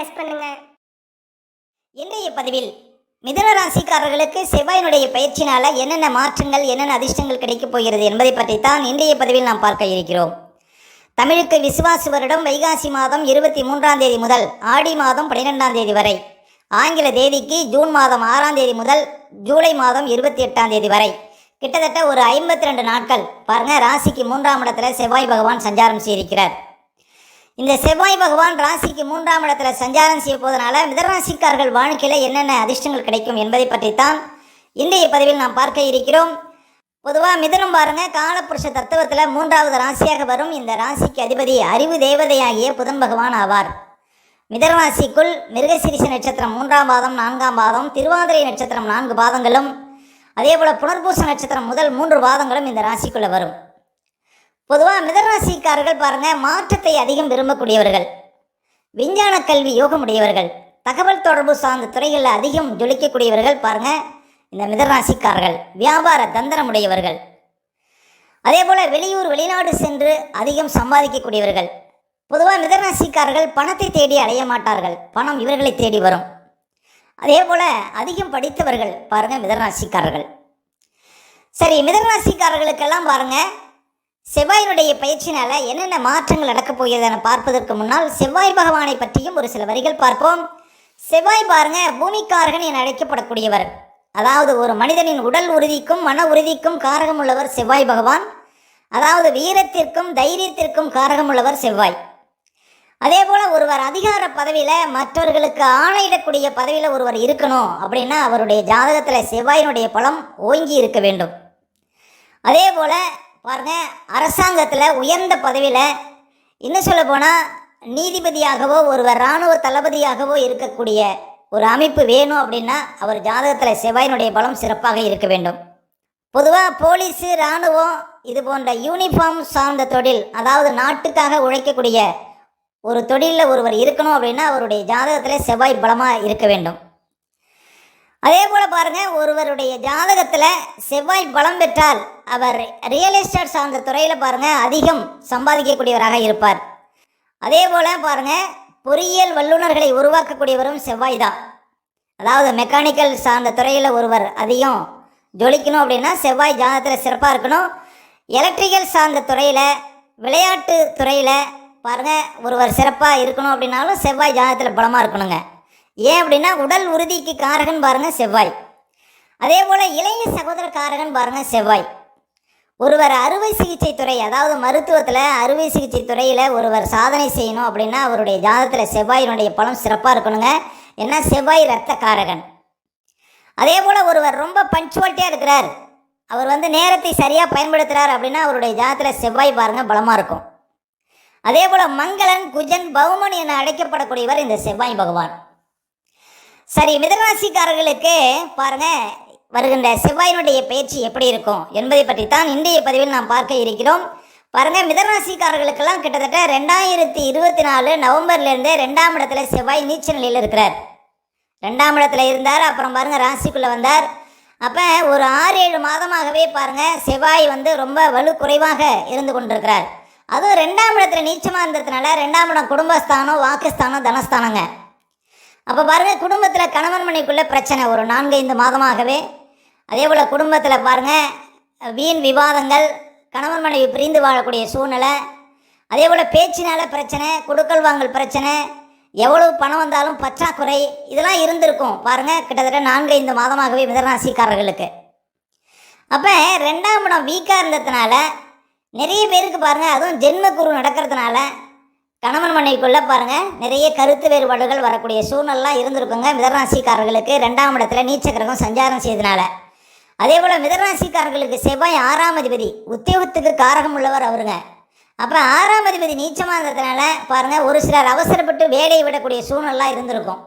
Press பண்ணுங்க. இன்றைய பதிவில் மிதுன ராசிக்காரர்களுக்கு செவ்வாயினுடைய பயிற்சினால என்னென்ன மாற்றங்கள் என்னென்ன அதிர்ஷ்டங்கள் கிடைக்கப் போகிறது என்பதை பற்றித்தான் இன்றைய பதிவில் நாம் பார்க்க இருக்கிறோம். தமிழுக்கு விசுவாசு வருடம் வைகாசி மாதம் இருபத்தி மூன்றாம் தேதி முதல் ஆடி மாதம் பனிரெண்டாம் தேதி வரை. ஆங்கில தேதிக்கு ஜூன் மாதம் ஆறாம் தேதி முதல் ஜூலை மாதம் இருபத்தி எட்டாம் தேதி வரை. கிட்டத்தட்ட ஒரு ஐம்பத்தி ரெண்டு நாட்கள். பாருங்க ராசிக்கு மூன்றாம் இடத்துல செவ்வாய் பகவான் சஞ்சாரம் செய்திருக்கிறார். இந்த செவ்வாய் பகவான் ராசிக்கு மூன்றாம் இடத்துல சஞ்சாரம் செய்ய போவதனால மிதராசிக்காரர்கள் வாழ்க்கையில் என்னென்ன அதிர்ஷ்டங்கள் கிடைக்கும் என்பதை பற்றித்தான் இன்றைய பதிவில் நாம் பார்க்க இருக்கிறோம். பொதுவாக மிதனம் பாருங்க காலப்புருஷ தத்துவத்தில் மூன்றாவது ராசியாக வரும். இந்த ராசிக்கு அதிபதி அறிவு தேவதையாகிய புதன் பகவான் ஆவார். மிதராசிக்குள் மிருகசிரிச நட்சத்திரம் மூன்றாம் பாதம் நான்காம் பாதம் திருவாதிரை நட்சத்திரம் நான்கு பாதங்களும் அதே போல் புனர்பூச நட்சத்திரம் முதல் மூன்று பாதங்களும் இந்த ராசிக்குள்ளே வரும். பொதுவாக மிதராசிக்காரர்கள் பாருங்க மாற்றத்தை அதிகம் விரும்பக்கூடியவர்கள். விஞ்ஞான கல்வி யோகமுடையவர்கள் தகவல் தொடர்பு சார்ந்த துறைகளில் அதிகம் ஜொலிக்கக்கூடியவர்கள் பாருங்க இந்த மிதராசிக்காரர்கள். வியாபார தந்திரமுடையவர்கள் அதே போல் வெளியூர் வெளிநாடு சென்று அதிகம் சம்பாதிக்கக்கூடியவர்கள். பொதுவாக மிதராசிக்காரர்கள் பணத்தை தேடி அலைய மாட்டார்கள். பணம் இவர்களை தேடி வரும். அதே போல் அதிகம் படித்தவர்கள் பாருங்க மிதராசிக்காரர்கள். சரி மிதராசிக்காரர்களுக்கெல்லாம் பாருங்கள் செவ்வாயினுடைய பயிற்சினால என்னென்ன மாற்றங்கள் நடக்கப் போகிறது என பார்ப்பதற்கு முன்னால் செவ்வாய் பகவானை பற்றியும் ஒரு சில வரிகள் பார்ப்போம். செவ்வாய் பாருங்க பூமிக்காரகன் என அழைக்கப்படக்கூடியவர். அதாவது ஒரு மனிதனின் உடல் உறுதிக்கும் மன உறுதிக்கும் காரகம் உள்ளவர் செவ்வாய் பகவான். அதாவது வீரத்திற்கும் தைரியத்திற்கும் காரகம் உள்ளவர் செவ்வாய். அதே போல் ஒருவர் அதிகார பதவியில் மற்றவர்களுக்கு ஆணையிடக்கூடிய பதவியில் ஒருவர் இருக்கணும் அப்படின்னா அவருடைய ஜாதகத்தில் செவ்வாயினுடைய பலம் ஓங்கி இருக்க வேண்டும். அதே போல் பாருங்க அரசாங்கத்தில் உயர்ந்த பதவியில் இன்னும் சொல்ல போனால் நீதிபதியாகவோ ஒருவர் இராணுவ தளபதியாகவோ இருக்கக்கூடிய ஒரு அமைப்பு வேணும் அப்படின்னா அவர் ஜாதகத்தில் செவ்வாயினுடைய பலம் சிறப்பாக இருக்க வேண்டும். பொதுவாக போலீஸு இராணுவம் இது போன்ற யூனிஃபார்ம் சார்ந்த தொழில் அதாவது நாட்டுக்காக உழைக்கக்கூடிய ஒரு தொழிலில் ஒருவர் இருக்கணும் அப்படின்னா அவருடைய ஜாதகத்தில் செவ்வாய் பலமாக இருக்க வேண்டும். அதே போல் பாருங்கள் ஒருவருடைய ஜாதகத்தில் செவ்வாய் பலம் பெற்றால் அவர் ரியல் எஸ்டேட் சார்ந்த துறையில் பாருங்கள் அதிகம் சம்பாதிக்கக்கூடியவராக இருப்பார். அதே போல் பாருங்கள் பொறியியல் வல்லுநர்களை உருவாக்கக்கூடியவரும் செவ்வாய் தான். அதாவது மெக்கானிக்கல் சார்ந்த துறையில் ஒருவர் அதிகம் ஜொலிக்கணும் அப்படின்னா செவ்வாய் ஜாதகத்தில் சிறப்பாக இருக்கணும். எலக்ட்ரிக்கல் சார்ந்த துறையில் விளையாட்டு துறையில் பாருங்கள் ஒருவர் சிறப்பாக இருக்கணும் அப்படின்னாலும் செவ்வாய் ஜாதகத்தில் பலமாக இருக்கணுங்க. ஏன் அப்படின்னா உடல் உறுதிக்கு காரகன் பாருங்கள் செவ்வாய். அதே போல் இளைய சகோதர காரகன் பாருங்கள் செவ்வாய். ஒருவர் அறுவை சிகிச்சை துறை அதாவது மருத்துவத்தில் அறுவை சிகிச்சை துறையில் ஒருவர் சாதனை செய்யணும் அப்படின்னா அவருடைய ஜாதகத்தில் செவ்வாயினுடைய பலம் சிறப்பாக இருக்கணுங்க. ஏன்னா செவ்வாய் இரத்த காரகன். அதே போல் ஒருவர் ரொம்ப பஞ்சுவாலிட்டியாக இருக்கிறார். அவர் வந்து நேரத்தை சரியாக பயன்படுத்துகிறார் அப்படின்னா அவருடைய ஜாதகத்தில் செவ்வாய் பாருங்கள் பலமாக இருக்கும். அதே போல் மங்களன் குஜன் பௌமன் என அழைக்கப்படக்கூடியவர் இந்த செவ்வாய் பகவான். சரி மிதராசிக்காரர்களுக்கு பாருங்க வருகின்ற செவ்வாயினுடைய பயிற்சி எப்படி இருக்கும் என்பதை பற்றி தான் இன்றைய பதிவில் நாம் பார்க்க இருக்கிறோம். பாருங்க மிதராசிக்காரர்களுக்கெல்லாம் கிட்டத்தட்ட ரெண்டாயிரத்தி இருபத்தி நாலு நவம்பர்லேருந்து ரெண்டாம் இடத்துல செவ்வாய் நீச்ச நிலையில் இருக்கிறார். ரெண்டாம் இடத்துல இருந்தார் அப்புறம் பாருங்க ராசிக்குள்ளே வந்தார். அப்போ ஒரு ஆறு ஏழு மாதமாகவே பாருங்க செவ்வாய் வந்து ரொம்ப வலு குறைவாக இருந்து கொண்டிருக்கிறார். அதுவும் ரெண்டாம் இடத்துல நீச்சமாக இருந்ததுனால ரெண்டாம் இடம் குடும்பஸ்தானம் வாக்குஸ்தானம் தனஸ்தானங்க. அப்போ பாருங்கள் குடும்பத்தில் கணவன் மனைக்குள்ளே பிரச்சனை ஒரு நான்கைந்து மாதமாகவே. அதே போல் குடும்பத்தில் பாருங்கள் வீண் விவாதங்கள் கணவன் மனைவி பிரிந்து வாழக்கூடிய சூழ்நிலை. அதே போல் பேச்சினால பிரச்சனை கொடுக்கல் வாங்கல் பிரச்சனை எவ்வளவு பணம் வந்தாலும் பற்றாக்குறை இதெல்லாம் இருந்திருக்கும். பாருங்கள் கிட்டத்தட்ட நான்கு ஐந்து மாதமாகவே மிதராசிக்காரர்களுக்கு அப்போ ரெண்டாம் இடம் வீக்காக இருந்ததுனால நிறைய பேருக்கு பாருங்கள் அதுவும் ஜென்ம குரு நடக்கிறதுனால கணவன் மனைவிக்குள்ளே பாருங்கள் நிறைய கருத்து வேறுபாடுகள் வரக்கூடிய சூழ்நிலாம் இருந்திருக்குங்க. மிதராசிக்காரர்களுக்கு ரெண்டாம் இடத்துல நீச்சக்கிரகம் சஞ்சாரம் செய்தனால அதே போல் மிதராசிக்காரர்களுக்கு செவ்வாய் ஆறாம் அதிபதி உத்தியோகத்துக்கு காரகம் உள்ளவர் அவருங்க. அப்புறம் ஆறாம் அதிபதி நீச்சமாக இருந்ததுனால பாருங்கள் ஒரு சிலர் அவசரப்பட்டு வேலையை விடக்கூடிய சூழ்நிலாம் இருந்திருக்கும்.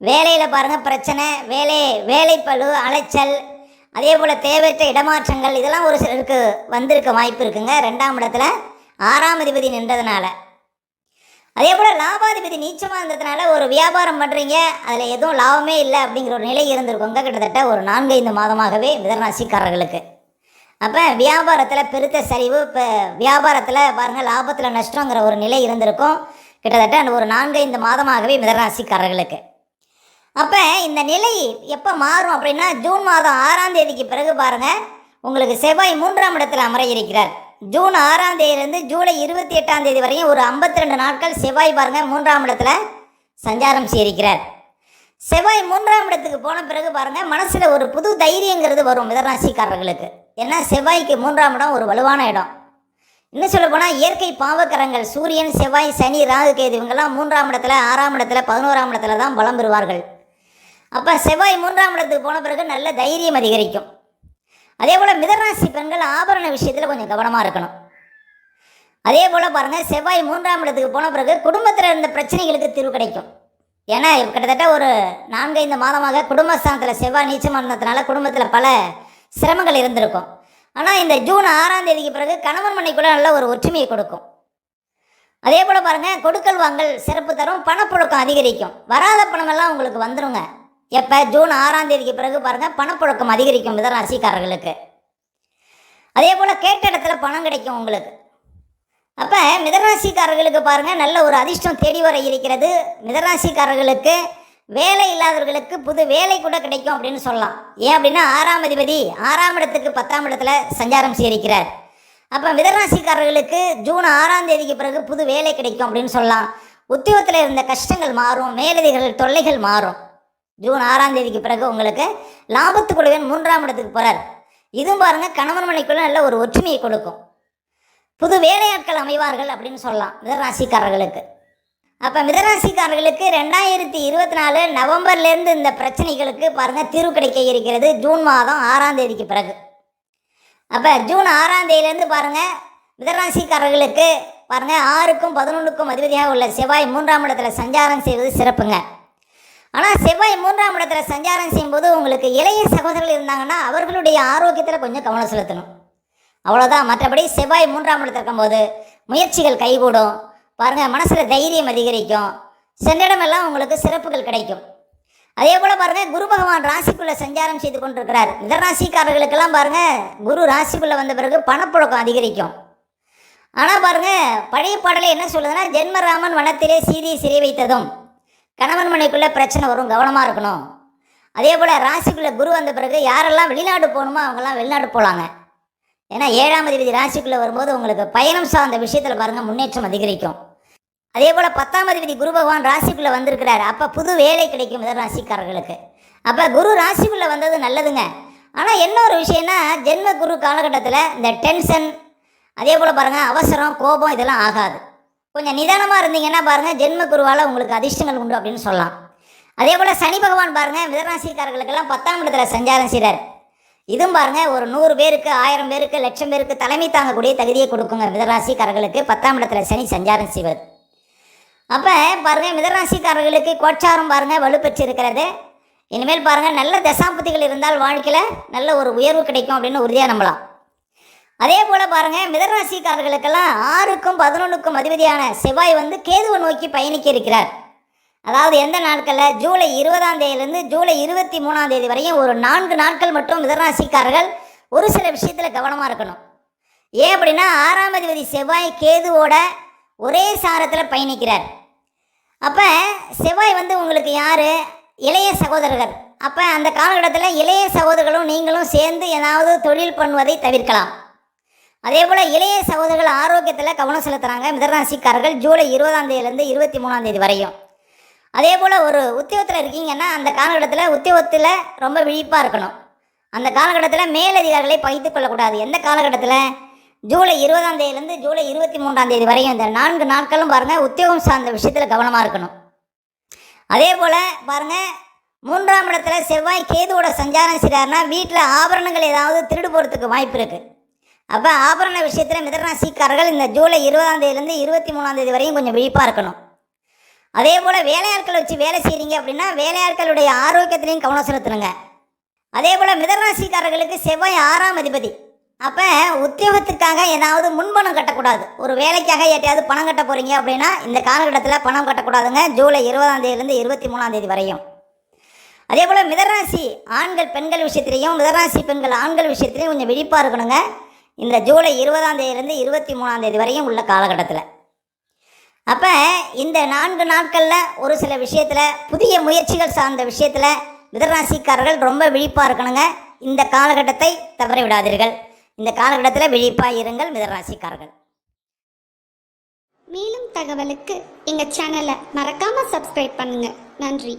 வேலையில் பாருங்கள் பிரச்சனை வேலை வேலைப்பழு அலைச்சல் அதே போல் தேவையற்ற இடமாற்றங்கள் இதெல்லாம் ஒரு சிலருக்கு வந்திருக்க வாய்ப்பு இருக்குங்க. ரெண்டாம் இடத்துல ஆறாம் அதிபதி நின்றதுனால. அதே போல் லாபாதிபதி நீச்சமாக இருந்ததுனால ஒரு வியாபாரம் பண்ணுறீங்க அதில் எதுவும் லாபமே இல்லை அப்படிங்கிற ஒரு நிலை இருந்திருக்கோங்க கிட்டத்தட்ட ஒரு நான்கைந்து மாதமாகவே மிதராசிக்காரர்களுக்கு அப்போ வியாபாரத்தில் பெருத்த சரிவு இப்போ வியாபாரத்தில் பாருங்கள் லாபத்தில் நஷ்டங்கிற ஒரு நிலை இருந்திருக்கும். கிட்டத்தட்ட அந்த ஒரு நான்கைந்து மாதமாகவே மிதராசிக்காரர்களுக்கு அப்போ இந்த நிலை எப்போ மாறும் அப்படின்னா ஜூன் மாதம் ஆறாம் தேதிக்கு பிறகு பாருங்கள் உங்களுக்கு செவ்வாய் மூன்றாம் இடத்தில் அமர இருக்கிறார். ஜூன் ஆறாம் தேதியிலிருந்து ஜூலை இருபத்தி எட்டாம் தேதி வரையும் ஒரு 52 நாட்கள் செவ்வாய் பாருங்கள் மூன்றாம் இடத்துல சஞ்சாரம் செய்திருக்கிறார். செவ்வாய் மூன்றாம் இடத்துக்கு போன பிறகு பாருங்கள் மனசில் ஒரு புது தைரியங்கிறது வரும் மிதராசிக்காரர்களுக்கு ஏன்னா செவ்வாய்க்கு மூன்றாம் இடம் ஒரு வலுவான இடம். இன்னும் சொல்ல போனால் இயற்கை பாவக்கரங்கள் சூரியன் செவ்வாய் சனி ராகு கேது இவங்கெல்லாம் மூன்றாம் இடத்துல ஆறாம் இடத்துல பதினோராம் இடத்துல தான் பலம் பெறுவார்கள். அப்போ செவ்வாய் மூன்றாம் இடத்துக்கு போன பிறகு நல்ல தைரியம் அதிகரிக்கும். அதே போல் மிதராசி பெண்கள் ஆபரண விஷயத்தில் கொஞ்சம் கவனமாக இருக்கணும். அதே போல் பாருங்கள் செவ்வாய் மூன்றாம் இடத்துக்கு போன பிறகு குடும்பத்தில் இருந்த பிரச்சனைகளுக்கு தீர்வு கிடைக்கும். ஏன்னா கிட்டத்தட்ட ஒரு நான்கைந்து மாதமாக குடும்பஸ்தானத்தில் செவ்வாய் நீச்சமாக இருந்ததுனால குடும்பத்தில் பல சிரமங்கள் இருந்திருக்கும். ஆனால் இந்த ஜூன் ஆறாம் தேதிக்கு பிறகு கணவன் மனைக்குள்ள நல்ல ஒரு ஒற்றுமையை கொடுக்கும். அதே போல் பாருங்கள் கொடுக்கல் வாங்கல் சிறப்பு தரும் பணப்புழக்கம் அதிகரிக்கும். வராத பணமெல்லாம் உங்களுக்கு வந்துருங்க. எப்போ? ஜூன் ஆறாம் தேதிக்கு பிறகு பாருங்கள் பணப்புழக்கம் அதிகரிக்கும் மிதராசிக்காரர்களுக்கு அதே போல் கேட்ட இடத்துல பணம் கிடைக்கும் உங்களுக்கு. அப்போ மிதராசிக்காரர்களுக்கு பாருங்கள் நல்ல ஒரு அதிர்ஷ்டம் தேடி வர இருக்கிறது. மிதராசிக்காரர்களுக்கு வேலை இல்லாதவர்களுக்கு புது வேலை கூட கிடைக்கும் அப்படின்னு சொல்லலாம். ஏன் அப்படின்னா ஆறாம் அதிபதி ஆறாம் இடத்துக்கு பத்தாம் இடத்துல சஞ்சாரம் செய்திருக்கிறார். அப்போ மிதராசிக்காரர்களுக்கு ஜூன் ஆறாம் தேதிக்கு பிறகு புது வேலை கிடைக்கும் அப்படின்னு சொல்லலாம். உத்தியோகத்தில் இருந்த கஷ்டங்கள் மாறும் மேலதிகள் தொல்லைகள் மாறும். ஜூன் ஆறாம் தேதிக்கு பிறகு உங்களுக்கு லாபத்துக்குழுவன் மூன்றாம் இடத்துக்கு போகிறார் இதுவும் பாருங்கள் கணவன் மனைக்குள்ள நல்ல ஒரு ஒற்றுமையை கொடுக்கும். புது வேலையாட்கள் அமைவார்கள் அப்படின்னு சொல்லலாம் மிதராசிக்காரர்களுக்கு. அப்போ மிதராசிக்காரர்களுக்கு ரெண்டாயிரத்தி இருபத்தி நாலு நவம்பர்லேருந்து இந்த பிரச்சனைகளுக்கு பாருங்கள் தீர்வு கிடைக்க இருக்கிறது ஜூன் மாதம் ஆறாம் தேதிக்கு பிறகு. அப்போ ஜூன் ஆறாம் தேதியிலேருந்து பாருங்கள் மிதராசிக்காரர்களுக்கு பாருங்கள் ஆறுக்கும் பதினொன்றுக்கும் அதிபதியாக உள்ள செவ்வாய் மூன்றாம் இடத்துல சஞ்சாரம் செய்வது சிறப்புங்க. ஆனால் செவ்வாய் மூன்றாம் இடத்துல சஞ்சாரம் செய்யும்போது உங்களுக்கு இளைய சகோதரர்கள் இருந்தாங்கன்னா அவர்களுடைய ஆரோக்கியத்தில் கொஞ்சம் கவனம் செலுத்தணும். அவ்வளோதான் மற்றபடி செவ்வாய் மூன்றாம் இடத்துல இருக்கும்போது முயற்சிகள் கைகூடும். பாருங்கள் மனசில் தைரியம் அதிகரிக்கும். சென்றிடமெல்லாம் உங்களுக்கு சிறப்புகள் கிடைக்கும். அதே போல் பாருங்கள் குரு பகவான் ராசிக்குள்ளே சஞ்சாரம் செய்து கொண்டிருக்கிறார். மிதராசிக்காரர்களுக்கெல்லாம் பாருங்கள் குரு ராசிக்குள்ளே வந்த பிறகு பணப்புழக்கம் அதிகரிக்கும். ஆனால் பாருங்கள் பழைய பாடலை என்ன சொல்லுதுன்னா ஜென்மராமன் வனத்திலே சீதையை சிறை வைத்ததும் கணவன் மனைக்குள்ளே பிரச்சனை வரும் கவனமாக இருக்கணும். அதே போல் ராசிக்குள்ளே குரு வந்த பிறகு யாரெல்லாம் வெளிநாடு போகணுமோ அவங்கெல்லாம் வெளிநாடு போகலாங்க ஏன்னா ஏழாம் தேதி ராசிக்குள்ளே வரும்போது உங்களுக்கு பயணம் சார்ந்த விஷயத்தில் பாருங்கள் முன்னேற்றம் அதிகரிக்கும். அதே போல் பத்தாம் தேதி குரு பகவான் ராசிக்குள்ளே வந்திருக்கிறார். அப்போ புது வேலை கிடைக்கும் மிதன ராசிக்காரர்களுக்கு. அப்போ குரு ராசிக்குள்ளே வந்தது நல்லதுங்க. ஆனால் என்ன ஒரு விஷயம்னா ஜென்ம குரு காலகட்டத்தில் இந்த டென்ஷன் அதே போல் பாருங்கள் அவசரம் கோபம் இதெல்லாம் ஆகாது. கொஞ்சம் நிதானமாக இருந்தீங்கன்னா பாருங்கள் ஜென்ம குருவால் உங்களுக்கு அதிர்ஷ்டங்கள் உண்டு அப்படின்னு சொல்லலாம். அதே போல் சனி பகவான் பாருங்கள் மிதராசிக்காரர்களுக்கெல்லாம் பத்தாம் இடத்துல சஞ்சாரம் செய்கிறார் இதுவும் பாருங்கள் ஒரு நூறு பேருக்கு ஆயிரம் பேருக்கு லட்சம் பேருக்கு தலைமை தாங்கக்கூடிய தகுதியை கொடுக்குங்க. மிதராசிக்காரர்களுக்கு பத்தாம் இடத்துல சனி சஞ்சாரம் செய்வது அப்போ பாருங்கள் மிதராசிக்காரர்களுக்கு கோச்சாரம் பாருங்கள் வலுப்பெற்று இருக்கிறது இனிமேல் பாருங்கள் நல்ல தசாபதிகள் இருந்தால் வாழ்க்கையில் நல்ல ஒரு உயர்வு கிடைக்கும் அப்படின்னு உறுதியாக நம்பலாம். அதே போல் பாருங்கள் மிதராசிக்காரர்களுக்கெல்லாம் ஆறுக்கும் பதினொன்றுக்கும் அதிபதியான செவ்வாய் வந்து கேதுவை நோக்கி பயணிக்க இருக்கிறார். அதாவது எந்த நாட்களில்? ஜூலை இருபதாம் தேதியிலேருந்து ஜூலை இருபத்தி மூணாம் தேதி வரையும் ஒரு நான்கு நாட்கள் மட்டும் மிதராசிக்காரர்கள் ஒரு சில விஷயத்தில் கவனமாக இருக்கணும். ஏன் அப்படின்னா ஆறாம் அதிபதி செவ்வாய் கேதுவோட ஒரே சாரத்தில் பயணிக்கிறார். அப்போ செவ்வாய் வந்து உங்களுக்கு யார்? இளைய சகோதரர்கள். அப்போ அந்த காலகட்டத்தில் இளைய சகோதரர்களும் நீங்களும் சேர்ந்து ஏதாவது தொழில் பண்ணுவதை தவிர்க்கலாம். அதே போல் இளைய சகோதரர்கள் ஆரோக்கியத்தில் கவனம் செலுத்துகிறாங்க மிதராசிக்காரர்கள் ஜூலை இருபதாம் தேதியிலேருந்து இருபத்தி மூணாம் தேதி வரையும். அதே போல் ஒரு உத்தியோகத்தில் இருக்கீங்கன்னா அந்த காலகட்டத்தில் உத்தியோகத்தில் ரொம்ப விழிப்பாக இருக்கணும். அந்த காலகட்டத்தில் மேலதிகாரிகளை பகித்து கொள்ளக்கூடாது. எந்த காலகட்டத்தில்? ஜூலை இருபதாம் தேதியிலேருந்து ஜூலை இருபத்தி மூன்றாம் தேதி வரையும் இந்த நான்கு நாட்களும் பாருங்கள் உத்தியோகம் சார்ந்த விஷயத்தில் கவனமாக இருக்கணும். அதே போல் பாருங்கள் மூன்றாம் இடத்துல செவ்வாய் கேதுவோட சஞ்சாரம் செய்கிறாருன்னா வீட்டில் ஆபரணங்கள் ஏதாவது திருடு போகிறதுக்கு வாய்ப்பு இருக்குது அப்போ ஆபரண விஷயத்தில் மிதராசிக்காரர்கள் இந்த ஜூலை இருபதாம் தேதியிலேருந்து இருபத்தி மூணாம் தேதி வரையும் கொஞ்சம் விழிப்பாக இருக்கணும். அதே போல் வேலையாட்களை வச்சு வேலை செய்கிறீங்க அப்படின்னா வேலையாட்களுடைய ஆரோக்கியத்திலையும் கவனம் செலுத்தணுங்க. அதே போல் மிதராசிக்காரர்களுக்கு செவ்வாய் ஆறாம் அதிபதி. அப்போ உத்தியோகத்துக்காக ஏதாவது முன்பணம் கட்டக்கூடாது. ஒரு வேலைக்காக எட்டையாவது பணம் கட்ட போகிறீங்க அப்படின்னா இந்த காலகட்டத்தில் பணம் கட்டக்கூடாதுங்க ஜூலை இருபதாம் தேதியிலேருந்து இருபத்தி மூணாம் தேதி வரையும். அதே போல் மிதராசி ஆண்கள் பெண்கள் விஷயத்திலையும் மிதராசி பெண்கள் ஆண்கள் விஷயத்திலையும் கொஞ்சம் விழிப்பாக இருக்கணுங்க. இந்த ஜூலை இருபதாம் தேதியிலேருந்து இருபத்தி மூணாம் தேதி வரையும் உள்ள காலகட்டத்தில். அப்போ இந்த நான்கு நாட்களில் ஒரு சில விஷயத்தில் புதிய முயற்சிகள் சார்ந்த விஷயத்தில் மிதராசிக்காரர்கள் ரொம்ப விழிப்பாக இருக்கணுங்க. இந்த காலகட்டத்தை தவற விடாதீர்கள். இந்த காலகட்டத்தில் விழிப்பாக இருங்கள் மிதராசிக்காரர்கள். மேலும் தகவலுக்கு எங்கள் சேனலை மறக்காமல் சப்ஸ்கிரைப் பண்ணுங்கள் நன்றி.